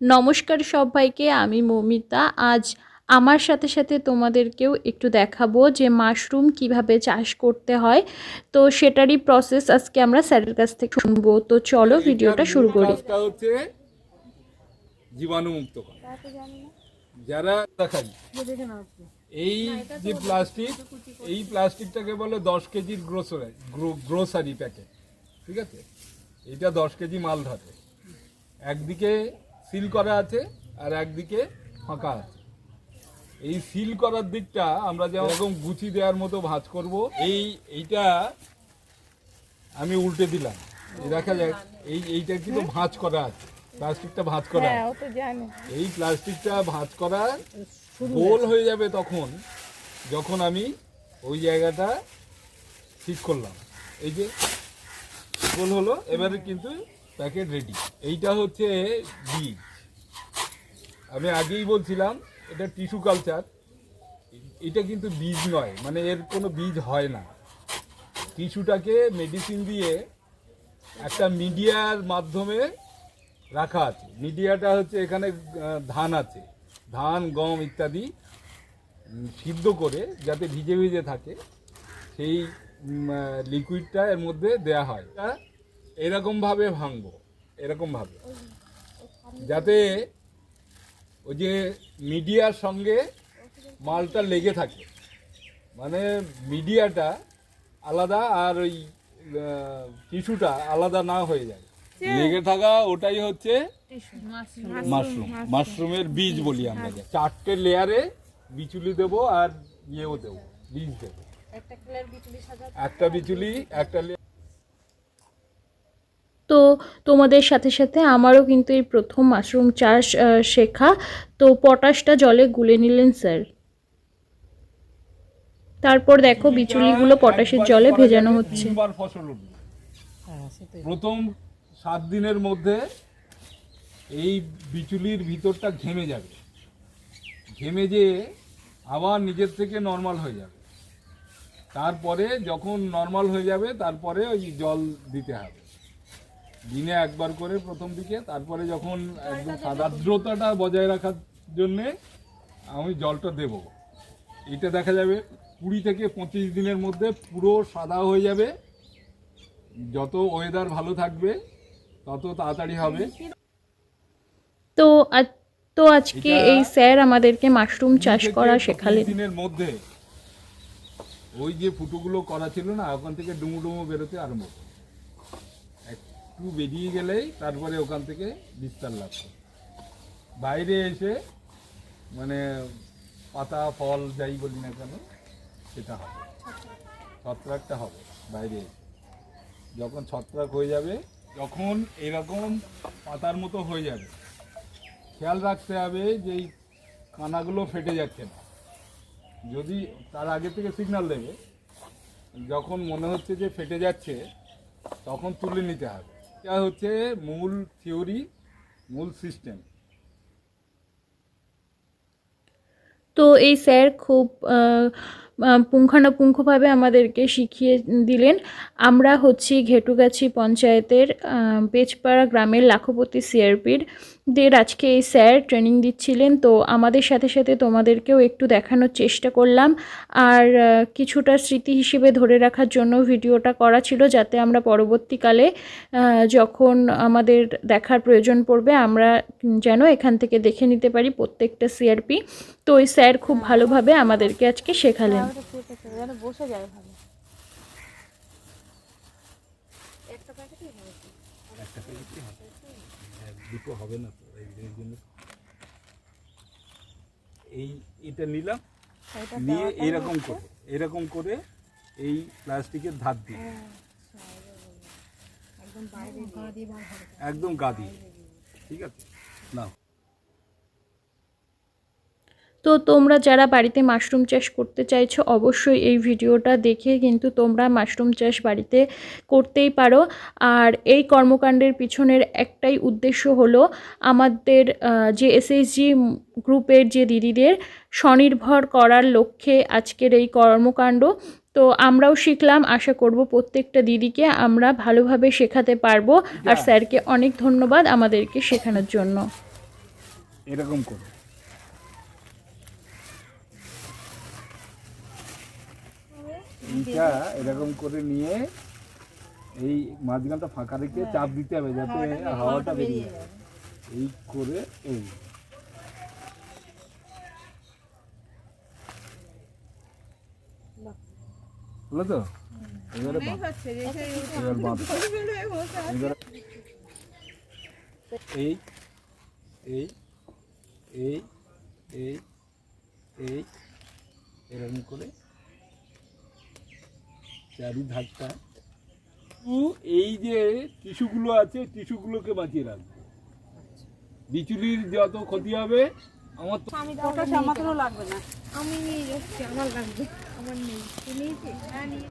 নমস্কার সবাইকে আমি মৌমিতা। আজ আমার সাথে সাথে তোমাদেরকেও একটু দেখাবো যে মাশরুম কীভাবে চাষ করতে হয়। তো সেটারই প্রসেস আজকে আমরা স্যারের কাছ থেকে শুনব। তো চলো ভিডিওটা শুরু করি। জীবাণুমুক্ত যারা এই যে প্লাস্টিক এই প্লাস্টিকটাকে বলে দশ কেজির গ্রোসারি গ্রোসারি প্যাকেট ঠিক আছে? এটা দশ কেজি মাল ধরে। একদিকে সিল করা আছে আর একদিকে ফাঁকা আছে। এই সিল করার দিকটা আমরা যেরকম গুছি দেওয়ার মতো ভাঁজ করব এই এইটা আমি উল্টে দিলাম। দেখা যাক এই এইটা কিন্তু ভাঁজ করা আছে প্লাস্টিকটা ভাঁজ করা এই প্লাস্টিকটা ভাঁজ করা গোল হয়ে যাবে তখন যখন আমি ওই জায়গাটা ঠিক করলাম। এই যে গোল হলো এবারে কিন্তু প্যাকেট রেডি। এইটা হচ্ছে বীজ। আমি আগেই বলছিলাম, এটা টিস্যু কালচার। এটা কিন্তু বীজ নয় মানে এর কোনো বীজ হয় না। টিস্যুটাকে মেডিসিন দিয়ে একটা মিডিয়ার মাধ্যমে রাখা আছে। মিডিয়াটা হচ্ছে এখানে ধান আছে। ধান, গম ইত্যাদি সিদ্ধ করে যাতে ভিজে ভিজে থাকে, সেই লিকুইডটা এর মধ্যে দেয়া হয়। এরকমভাবে ভাঙবো এরকমভাবে যাতে ওই যে মিডিয়ার সঙ্গে মালটা লেগে থাকে। মানে মিডিয়াটা আলাদা আর ওই টিস্যুটা আলাদা না হয়ে যায়। লেগে থাকা ওটাই হচ্ছে মাশরুম। মাশরুমের বীজ বলি আমরা যা। চারটে লেয়ারে বিচুলি দেব আর ইয়েও দেবো বীজ দেবো। একটা বিচুলি একটা layer- তো তোমাদের সাথে সাথে আমারও কিন্তু এই প্রথম মাশরুম চাষ শেখা। তো পটাশটা জলে গুলে নিলেন স্যার। তারপর দেখো বিচুলিগুলো পটাশের জলে ভেজানো হচ্ছে। উঠবে প্রথম সাত দিনের মধ্যে এই বিচুলির ভিতরটা ঘেমে যাবে। ঘেমে যেয়ে আবার নিজের থেকে নর্মাল হয়ে যাবে। তারপরে যখন নর্মাল হয়ে যাবে তারপরে ওই জল দিতে হবে। দিনে একবার করে প্রথম দিকে তারপরে যখন একদম সাদাদ্রতাটা বজায় রাখার জন্যে আমি জলটা দেব। এটা দেখা যাবে কুড়ি থেকে পঁচিশ দিনের মধ্যে পুরো সাদা হয়ে যাবে। যত ওয়েদার ভালো থাকবে তত তাড়াতাড়ি হবে। তো তো আজকে এই স্যার আমাদেরকে মাশরুম চাষ করা শেখালেন। দিনের মধ্যে ওই যে ফুটোগুলো করা ছিল না ওখান থেকে ডুমু ডুমু বেরোতে আরম্ভ করে। একটু বেরিয়ে গেলেই তারপরে ওখান থেকে বিস্তার করে বাইরে এসে মানে পাতা, ফল যাই বলি না কেন, সেটা হবে। ছত্রাকটা হবে বাইরে এসে। যখন ছত্রাক হয়ে যাবে যখন এরকম পাতার মতো হয়ে যাবে। খেয়াল রাখতে হবে যে এই কানাগুলো ফেটে যাচ্ছে না। যদি তার আগে থেকে সিগন্যাল দেবে, যখন মনে হচ্ছে যে ফেটে যাচ্ছে, তখন তুলে নিতে হবে। এটা হচ্ছে মূল থিওরি মূল সিস্টেম তো এই স্যার খুব আহ, পুঙ্খানুপুঙ্খভাবে আমাদেরকে শিখিয়ে দিলেন। আমরা হচ্ছি ঘেটুগাছি পঞ্চায়েতের বেচপাড়া গ্রামের লাখপতি সিআরপির দের আজকে এই স্যার ট্রেনিং দিচ্ছিলেন। তো আমাদের সাথে সাথে তোমাদেরকেও একটু দেখানোর চেষ্টা করলাম। আর কিছুটা স্মৃতি হিসেবে ধরে রাখার জন্য ভিডিওটা করা ছিল যাতে আমরা পরবর্তীকালে যখন আমাদের দেখার প্রয়োজন পড়বে, আমরা যেন এখান থেকে দেখে নিতে পারি প্রত্যেকটা সিআরপি। তো ওই স্যার খুব ভালোভাবে আমাদেরকে আজকে শেখালেন। যেন বসে যায় ভালো। দুটো হবে না তো এই এই জন্য। এই এটা নিলাম নিয়ে এরকম করে এরকম করে এই প্লাস্টিকের ধার দিয়ে। একদম গাদি ঠিক আছে? নাও। তো তোমরা যারা বাড়িতে মাশরুম চাষ করতে চাইছো অবশ্যই এই ভিডিওটা দেখে কিন্তু তোমরা মাশরুম চাষ বাড়িতে করতেই পারো। আর এই কর্মকাণ্ডের পিছনের একটাই উদ্দেশ্য হলো আমাদের যে এসএইচজি গ্রুপের যে দিদিদের স্বনির্ভর করার লক্ষ্যে আজকের এই কর্মকাণ্ড। তো আমরাও শিখলাম আশা করব প্রত্যেকটা দিদিকে আমরা ভালোভাবে শেখাতে পারব। আর স্যারকে অনেক ধন্যবাদ আমাদেরকে শেখানোর জন্য। এরকম করে। এইটা এরকম করে নিয়ে এই মাঝখানটা ফাঁকা রেখে চাপ দিতে হবে যাতে হাওয়াটা বেরিয়ে যায়। এই করে এই। হলো তো? এবারে এবার বাঁধ। এবারে এই এই এই এই এই এরকম করে চারি ধারটা এই যে টিস্যুগুলো আছে টিস্যুগুলোকে বাঁচিয়ে রাখবে। বিচুলির যত ক্ষতি হবে আমার তো আমাদেরও লাগবে না। আমি নিয়ে যাচ্ছি আমার লাগবে। আমার নেই।